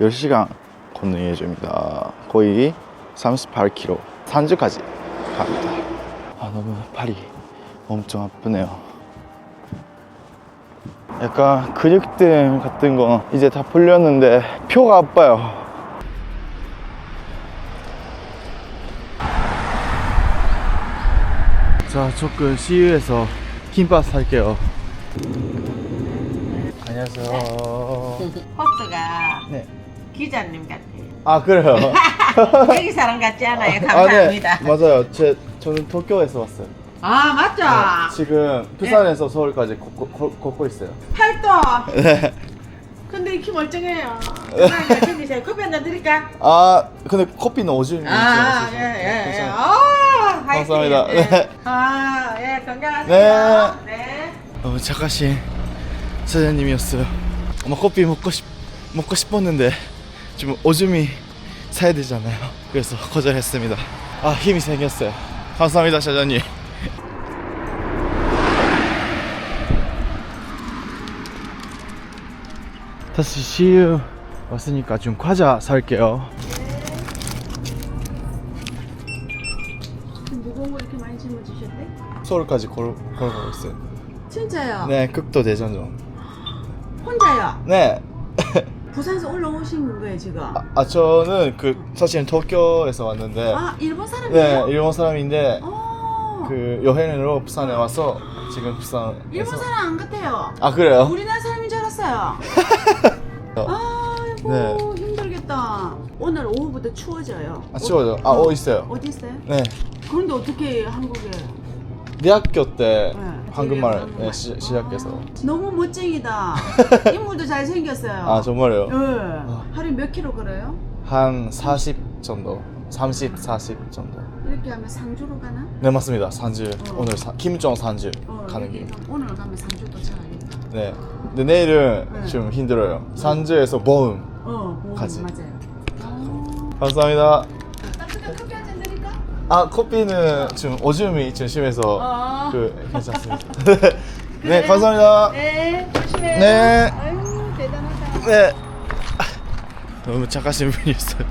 10시간 걷는 예정입니다. 거의 38km. 산주까지 갑니다. 아, 너무 팔이 엄청 아프네요. 약간 근육등 같은 거 이제 다 풀렸는데 표가 아파요. 자, 조금 CU에서 김밥 살게요. 안녕하세요. 포스가 네. 기자님 같아요. 아, 그래요? 여기 사람 같지 않아요? 감사합니다. 아, 네. 맞아요. 제, 저는 도쿄에서 왔어요. 아, 맞죠? 네, 지금 부산에서 서울까지 걷고, 걷- 걷고 있어요. 팔도. 네. 근데 이키 멀쩡해요. 그러니까 챙기세요. 커피 한잔 드릴까? 아, 근데 커피는 오줌이 아, 예, 예, 예. 아, 화이팅. 감사합니다. 예. 네. 아, 예, 건강하세요. 네. 네. 너무 착하신 사장님이었어요. 아마 커피 먹고 싶 먹고 싶었는데 지금 오줌이 사야 되잖아요. 그래서 거절했습니다. 아 힘이 생겼어요. 감사합니다 사장님. 다시 시유 왔으니까 좀 과자 살게요. 무거운 거 이렇게 많이 짊어지셨대? 서울까지 걸 걸어가고 있어요. 진짜요? 네, 극도 대전점. 혼자요? 네. 부산에서 올라오신 거예요, 지금? 아, 아, 저는 그 사실은 도쿄에서 왔는데 아, 일본 사람이에요? 네 일본 사람인데 어. 그 여행으로 부산에 와서 지금 부산에서 일본 사람 안 같아요. 아 그래요? 우리나라 사람인 줄 알았어요. 아이고 네. 힘들겠다. 오늘 오후부터 추워져요. 아 추워져 아어 있어요 어디 있어요? 네 그런데 어떻게 한국에? 대학교 때 네, 한국말. 네, 시, 시작해서 너무 멋쟁이다. 인물도 잘 생겼어요. 아 정말요? 네. 하루에 몇 킬로 걸어요? 한 40 정도 30, 40 정도 이렇게 하면 상주로 가나? 네 맞습니다 산주 어. 오늘 사, 김정 산주 어, 가는 길 오늘 가면 상주 도착하겠다. 네. 근데 내일은 네. 좀 힘들어요 산주에서 모음 어, 뭐, 가지. 맞아요. 어. 감사합니다 따뜻한 커피 한잔 드릴까? 아 커피는 지금 오줌이 좀 심해서 어. 그 괜찮습니다 네 감사합니다 네, 조심해요. 네. 아유, 대단하다. 네. 너무 착하신 분이었어요.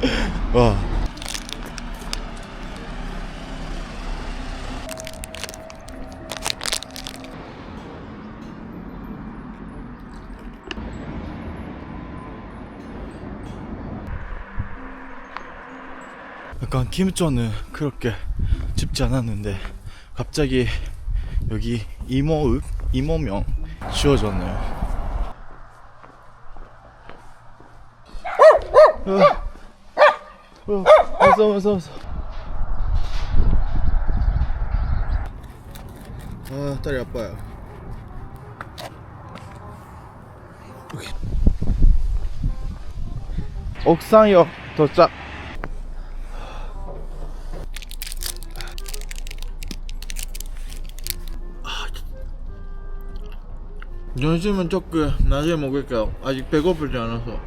와. 약간 김조는 그렇게 춥지 않았는데 갑자기 여기 이모읍 이모명 지워졌네요. 어서 어서. 아 다리 아파요. 옥상역 도착. 점심은 조금 나중에 먹을게요. 아직 배고프지 않아서.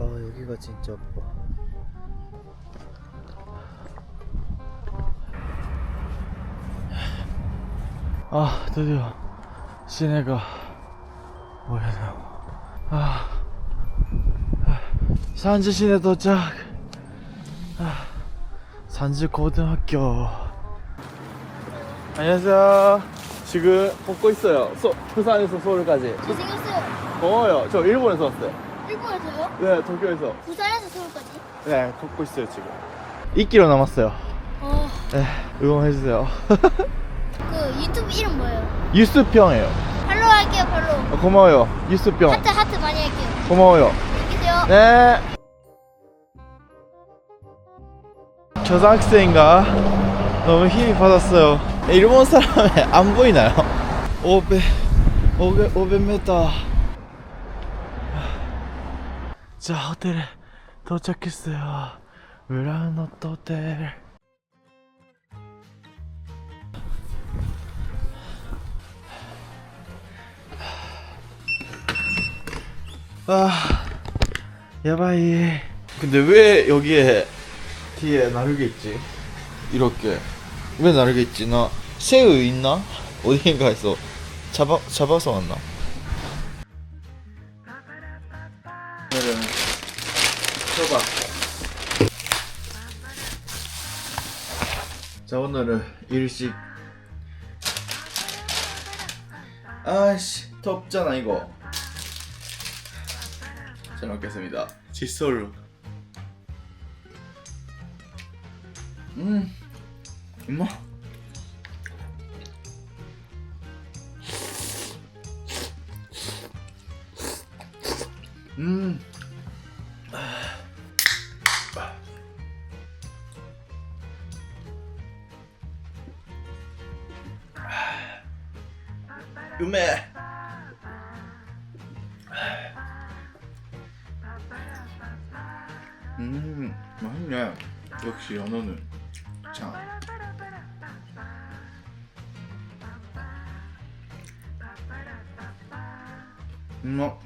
아 여기가 진짜 아파 아 드디어 시내가 보여요 아, 아 산지 시내 도착 아, 산지 고등학교 안녕하세요 지금 걷고 있어요 소, 부산에서 서울까지 잘생겼어요. 고마워요 저 일본에서 왔어요 일본에서요? 네 도쿄에서 부산에서 서울까지? 네, 걷고 있어요 지금. 2km 남았어요. 어, 네, 응원해주세요. 그 유튜브 이름 뭐예요? 유스평이에요. 팔로우 할게요, 팔로우. 어, 고마워요. 유스평. 하트, 하트 많이 할게요. 고마워요. 안녕히 계세요. 네. 초등학생인가 너무 힘이 받았어요. 일본 사람이 안 보이나요? 500, 500, 500m. 자, 호텔에 도착했어요. 미라노 호텔. 아, 야바이. 근데 왜 여기에 뒤에 나르게 있지? 이렇게 왜 나르게 있지? 나 새우 있나? 어디인가에서 잡아 잡아서 왔나? 오늘은 초밥. 자 오늘은 일식. 아씨 덥잖아 이거. 잘 먹겠습니다. 칫솔로. 음, 엄마. 음. 음에. 음, 맛있네. 역시 연어는 음, 어,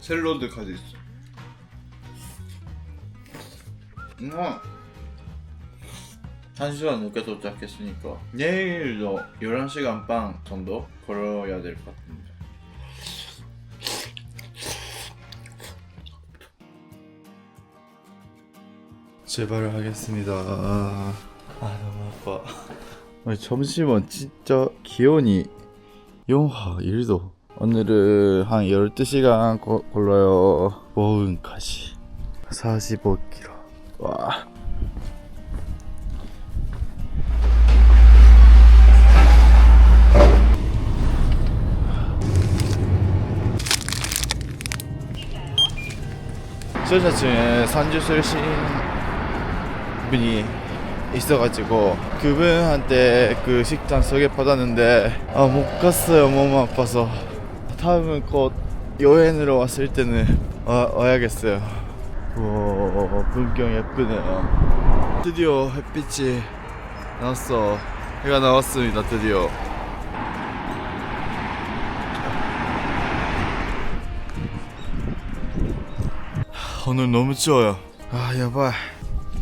샐러드까지 있어. 음, 어. 한 시간 늦게 도착했으니까 내일도 11시간 반 정도 걸어야 될 것 같습니다. 제발 하겠습니다. 아 너무 아파. 아니, 점심은 진짜 기온이 영하 1도. 오늘은 한 12시간 거, 걸려요. 보은까지 45km. 와. 산주 출신 분이 있어가지고 그분한테 그 식당 소개 받았는데 아 못 갔어요 몸 아파서 다음은 곧 여행으로 왔을 때는 와, 와야겠어요 와 풍경 예쁘네요 드디어 햇빛이 나왔어 해가 나왔습니다 드디어 오늘 너무 추워요. 아, 야발.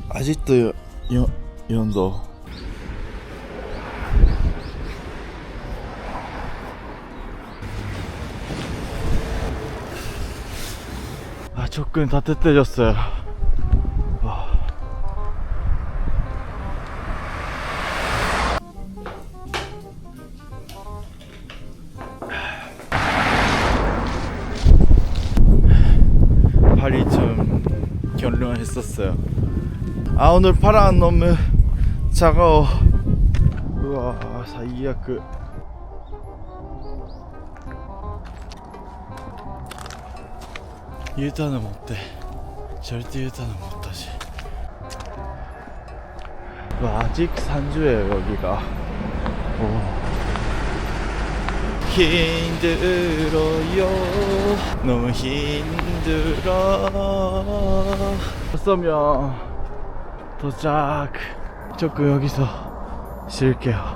아직도 여, 여, 연도. 아, 따뜻해졌어요. 와. 발이 좀 결론했었어요. 아 오늘 바람 너무 차가워. 우와 사이야크. 유타는 못돼. 절대 유타는 못하지. 와, 아직 산주예요 여기가. 오. 힘들어요 너무 힘들어 쏘면 도착 조금 여기서 쉴게요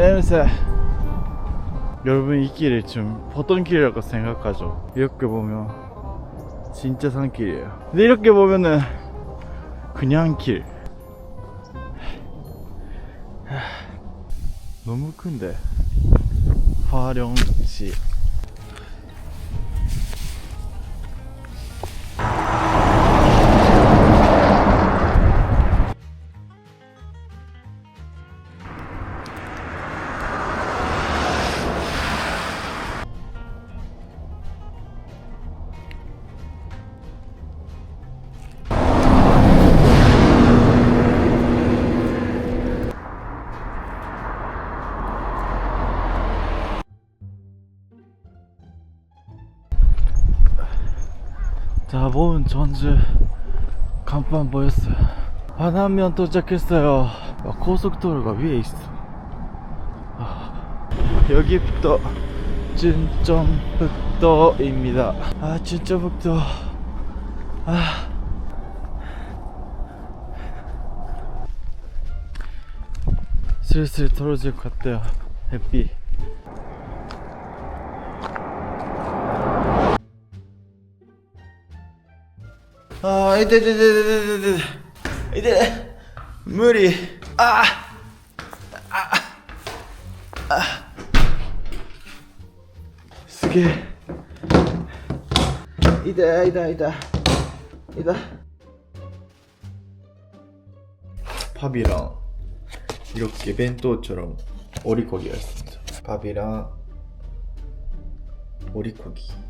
냄새 여러분 이 길이 좀 어떤 길이라고 생각하죠? 이렇게 보면 진짜 산길이에요. 근데 이렇게 보면은 그냥 길. 하, 너무 큰데 화령시. 자, 보면 전주 간판 보였어요. 반하면 도착했어요. 아, 고속도로가 위에 있어. 아, 여기부터 춘천북도입니다. 아, 춘천북도. 아. 슬슬 떨어질 것 같아요. 햇빛. 아, 이때, 이때, 이때, 이때, 이때, 이때, 무리. 아, 아, 아. 쓰게. 이다, 이다, 이다, 이다. 밥이랑 이렇게 벤또처럼 오리고기였습니다. 밥이랑 오리고기.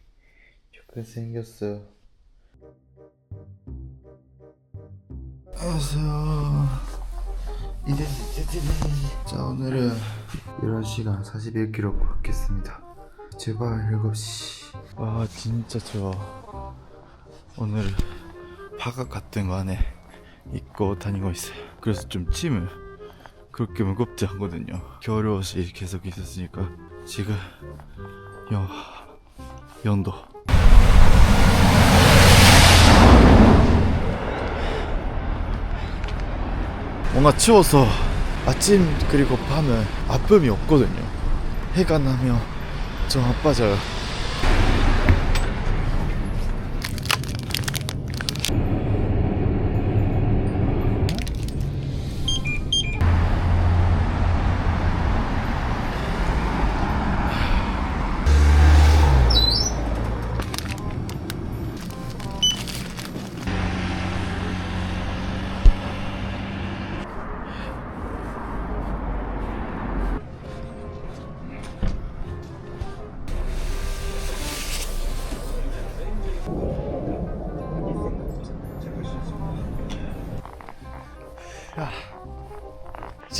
조금 생겼어요. 안녕하세요. 이제 자 오늘은 11시간 41km 걷겠습니다. 제발 7시. 와 진짜 좋아. 오늘 바깥 같은 거 안에 입고 다니고 있어요. 그래서 좀 짐을 그렇게 무겁지 않거든요. 겨울 옷이 계속 있었으니까 지금 영 영도. 뭔가 추워서 아침 그리고 밤은 아픔이 없거든요. 해가 나면 좀 아파져요.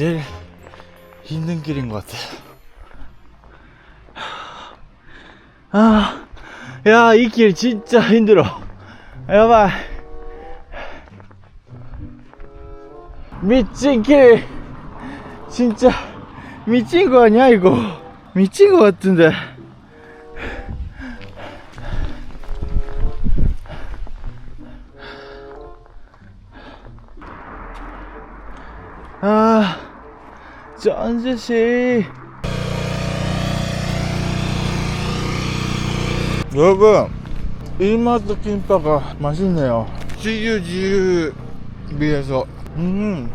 제일 힘든 길인 것 같아요. 아, 야, 이 길 진짜 힘들어. 야봐. 미친 길. 진짜 미친 거 아니야, 이거? 미친 거 같은데. 아, 전주시. 여러분, 일마트 김밥가 맛있네요. 지유지유 비해서, 음,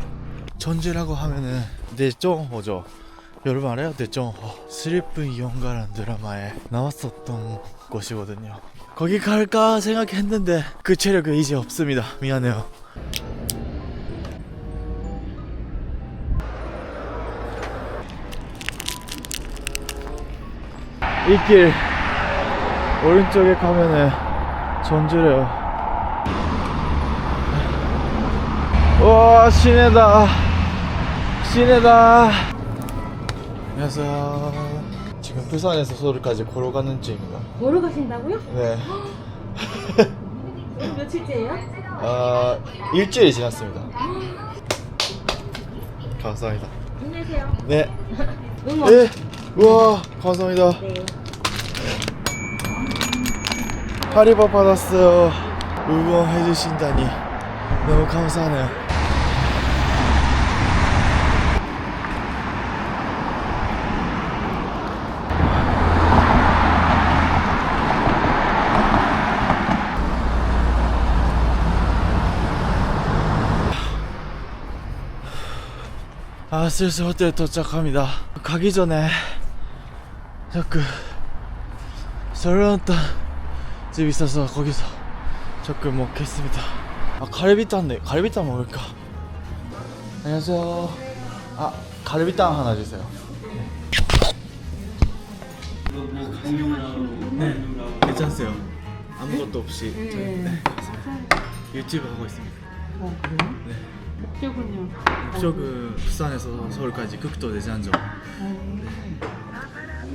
전주라고 하면은 내정호죠. 여러분 알아요? 내정호. 슬리픈 이용가라는 드라마에 나왔었던 곳이거든요. 거기 갈까 생각했는데 그 체력이 이제 없습니다. 미안해요. 이길 오른쪽에 가면은 전주래요. 와 시내다 시내다. 안녕하세요. 지금 부산에서 서울까지 걸어가는 중입니다. 보러 가신다고요? 네. 오늘 며칠째예요? 아 일주일이 지났습니다. 감사합니다. 힘내세요. 네. 응원. 네. 우와 감사합니다. 네. 파리밥 받았어요. 응원해주신다니 너무 감사하네요. 아 슬슬 호텔 도착합니다. 가기 전에 자꾸 설렁탕 집 있어서 거기서 조금 먹겠습니다. 아 갈비탕네. 갈비탕 먹을까? 안녕하세요. 아 갈비탕 하나 주세요. 네, 괜찮으세요. 아무것도 없이 저희, 네, 감사합니다. 유튜브 하고 있습니다. 어, 그래요? 목적은요? 목적은 부산에서 서울까지 극도 대장정.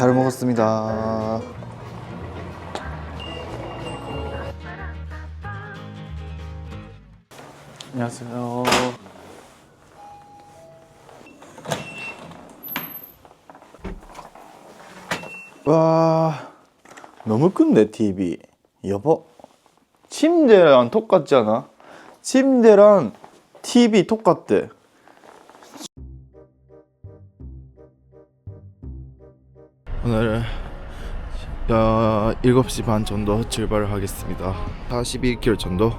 잘 먹었습니다. 안녕하세요. 와, 너무 큰데 TV. 여보, 침대랑 똑같지 않아? 침대랑 TV 똑같대. 오늘은 어, 7시 반 정도 출발을 하겠습니다. 41km 정도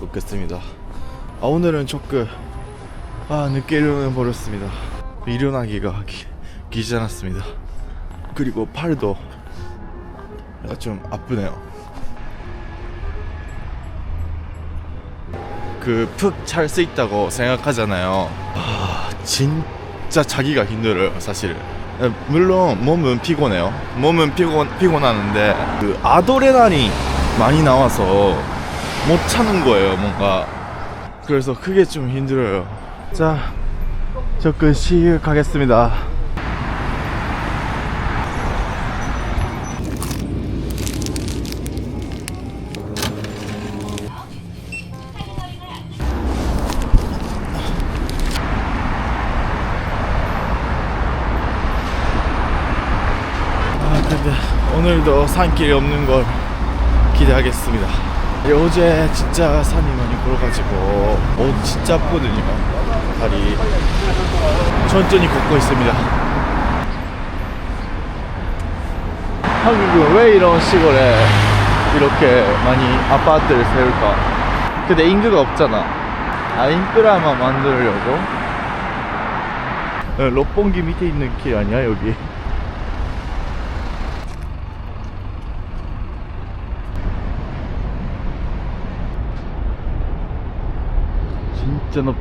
걷겠습니다. 아, 오늘은 조금 아, 늦게 일어나 버렸습니다. 일어나기가 기, 귀찮았습니다. 그리고 팔도 좀 아프네요. 그 푹 잘 수 있다고 생각하잖아요. 아, 진짜 자기가 힘들어요, 사실. 예, 물론 몸은 피곤해요. 몸은 피곤 피곤하는데 그 아도레날이 많이 나와서 못 참는 거예요, 뭔가. 그래서 그게 좀 힘들어요. 자, 접근 시작하겠습니다. 오늘도 산길이 없는 걸 기대하겠습니다. 어제 진짜 산이 많이 걸어가지고 옷 진짜 아프거든요 다리 천천히 걷고 있습니다. 한국은 왜 이런 시골에 이렇게 많이 아파트를 세울까? 근데 인구가 없잖아. 아 인프라만 만들려고? 어, 롯봉기 밑에 있는 길 아니야 여기 진짜 높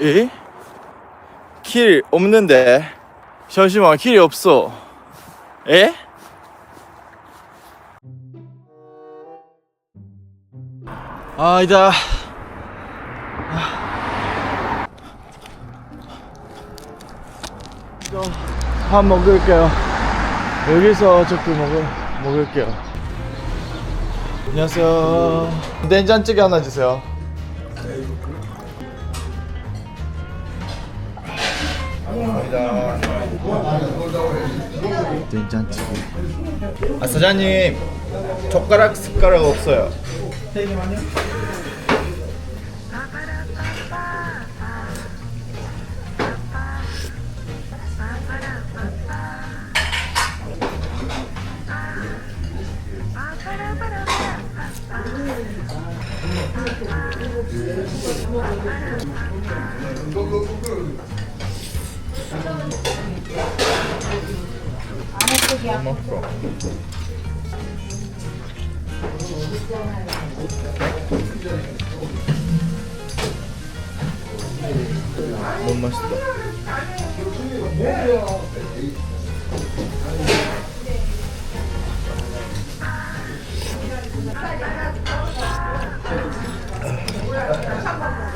에? 길 없는데 잠시만 길이 없어 에? 아, 이다. 이거 밥 먹을게요. 여기서 조금 먹을, 먹을게요. 안녕하세요. 된장찌개 하나 주세요. 된장찌개. 아 사장님 젓가락 숟가락 없어요. 너무 맛있다.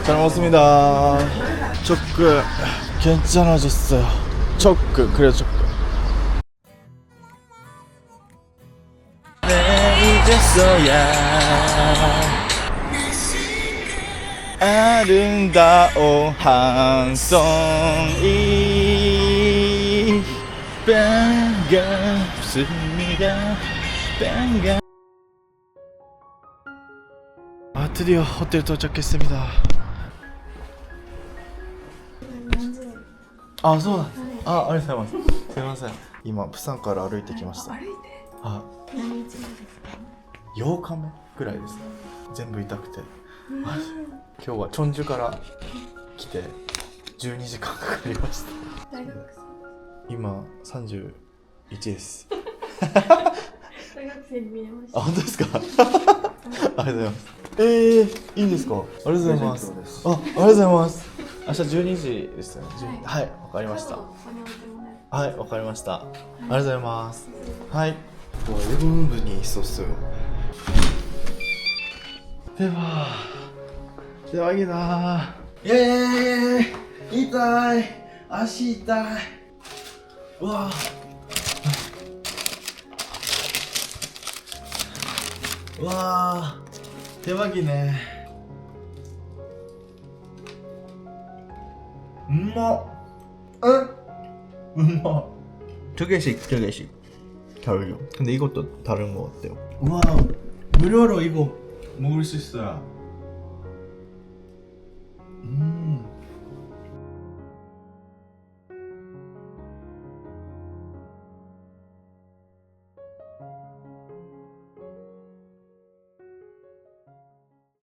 잘 먹었습니다. 조금 괜찮아졌어요. 조금 그래 조금. 네, 이제서야 아름다운 한 송이 반갑습니다 반갑 아 드디어 호텔 도착했습니다 아そうだあありがとうございます。すいません。今プサンから歩いてきました。あ8日目ぐらいです全部痛くて。あ今日はチョンジュから来て12時間かかりました。今31です。大学生に見えましあ本当ですか？ありがとうございます。えー、いいんですか？ありがとうございます。あありがとうございます明日12時ですよね。はい、わ、はい、かりました。はい、わかりました。ありがとうございます。はい。部にそうっすよ。では、ではげだイェーイ痛い足痛いうわうわ手巻きね 음마 응? 음마 두 개씩 두 개씩. 겨울요 근데 이것도 다른 거 어때요? 우와 무료로 이거 먹을 수 있어요